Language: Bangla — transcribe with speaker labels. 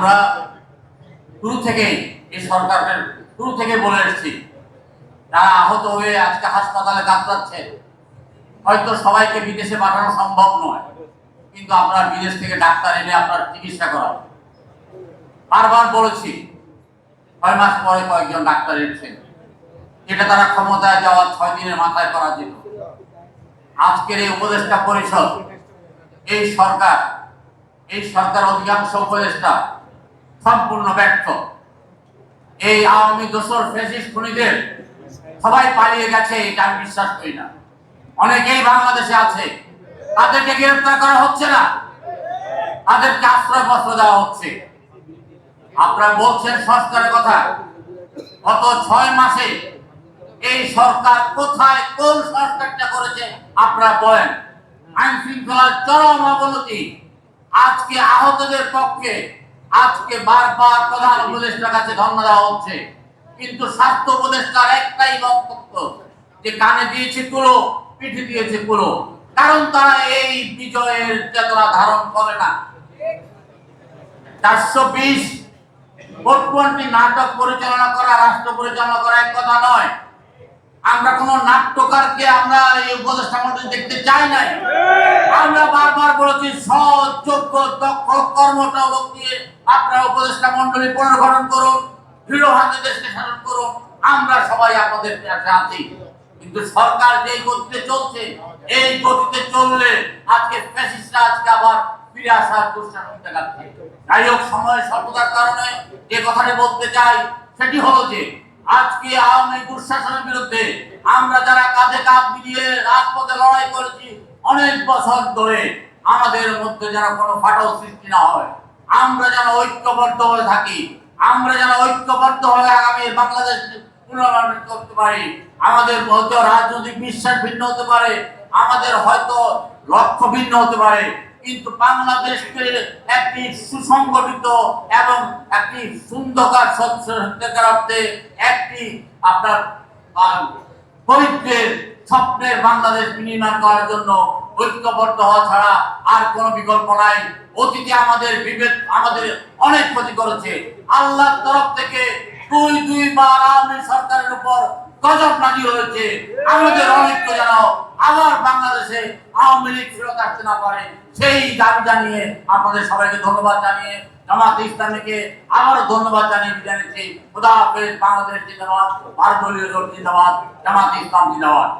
Speaker 1: আমরা শুরু থেকেই এই সরকারের শুরু থেকে বলে এসেছি, যারা আহত হয়ে আজকে হাসপাতালে কাতরাচ্ছে হয়তো সবাইকে বিদেশে পাঠানো সম্ভব নয়, কিন্তু আমরা বিদেশ থেকে ডাক্তার এনে আপনার চিকিৎসা করা বারবার বলেছি, ছয় মাস পরে কয়েকজন ডাক্তার এসেছেন যেটা তারা ক্ষমতায় যাওয়ার ছয় দিনের মাথায় করা যেত। আজকের এই উপদেষ্টা পরিষদ, এই সরকার এই সরকার অধিকাংশ উপদেষ্টা সম্পূর্ণ ব্যর্থ। এই আওয়ামী দোসর ফেসিস খুনিদের সবাই পালিয়ে গেছে, এটা আমি বিশ্বাস করি না। অনেকেই বাংলাদেশে আছে, তাদেরকে গ্রেফতার করা হচ্ছে না। তাদেরকে আশ্রয় বস্ত্র দেওয়া হচ্ছে। আপনারা বলছেন সংস্কারের কথা। গত ছয় মাসে এই সরকার কোথায় কোন সংস্কারটা করেছে আপনারা বলেন। আইন শৃঙ্খলার চরম অবনতি। আজকে আহতদের পক্ষে আজকে বারবার প্রধান উপদেষ্টার কাছে ধর্ণা দেওয়া হচ্ছে। কিন্তু স্বাস্থ্য উপদেষ্টার একটাই বক্তব্য যে কানে দিয়েছে কুলো পিঠে দিয়েছে কুলো কারণ তারা এই বিজয়ের চেতনা ধারণ করে না। চারশো বিশ ভোটপন্থী নাটক পরিচালনা করা, রাষ্ট্র পরিচালনা করা এক কথা নয়। আমরা কোন নাট্যকারকে আমরা এই উপদেষ্টা মন্ডলী দেখতে চাই নাই। আমরা বারবার বলেছি সৎ, যোগ্য, দক্ষ কর্মঠ লোক দিয়ে আপনারা উপদেষ্টা মন্ডলী পুনর্গঠন করুন, দৃঢ় হাতে দেশকে শাসন করুন, আমরা সবাই আপনাদের কাছে আছি। কিন্তু সরকার যে গতিতে চলছে, এই গতিতে চললে আজকে ফ্যাসিস্টরা আজকে আবার ফিরে আসার দুঃশাসন দেখাচ্ছে যাই হোক সময় স্বল্পতার কারণে যে কথাটি বলতে চাই, সেটি হলো যে, আজকে আওয়ামী দুঃশাসনের বিরুদ্ধে আমরা যারা কাঁধে কাঁধ মিলিয়ে রাজপথে লড়াই করেছি, অনেক বছর ধরে আমাদের মধ্যে যেন কোনো ফাটল সৃষ্টি না হয়। আমরা যেন ঐক্যবদ্ধ হয়ে থাকি। আমরা যেন ঐক্যবদ্ধ হয়ে আগামী বাংলাদেশ পুনর্গঠন করতে পারি। আমাদের হয়তো রাজনৈতিক বিশ্বাস ভিন্ন হতে পারে। আমাদের হয়তো লক্ষ্য ভিন্ন হতে পারে। কিন্তু বাংলাদেশকে একটি সুসংগঠিত এবং একটি সুন্দর একটি আপনার দরিদ্রের স্বপ্নের বাংলাদেশ বিনির্মাণ করার জন্য ঐক্যবদ্ধ হওয়া ছাড়া আর কোনো বিকল্প নাই। অতীতে আমাদের বিভেদ, আমাদের অনেক ক্ষতি করেছে। আল্লাহর তরফ থেকে দুই, দুইবার আওয়ামী সরকারের উপর গজব নাজির হয়েছে। আমাদের অনেক যেন আবার বাংলাদেশে আওয়ামী লীগ ফেরত আসতে না পারে। সেই দাবি জানিয়ে আপনাদের সবাইকে ধন্যবাদ জানিয়ে জামাত ইসলামীকে আবারও ধন্যবাদ জানিয়ে বিদায় খুদা হাফেজ, বাংলাদেশ জিন্দাবাদ ভারতীয় জিন্দাবাদ, জামাত ইসলাম জিন্দাবাদ।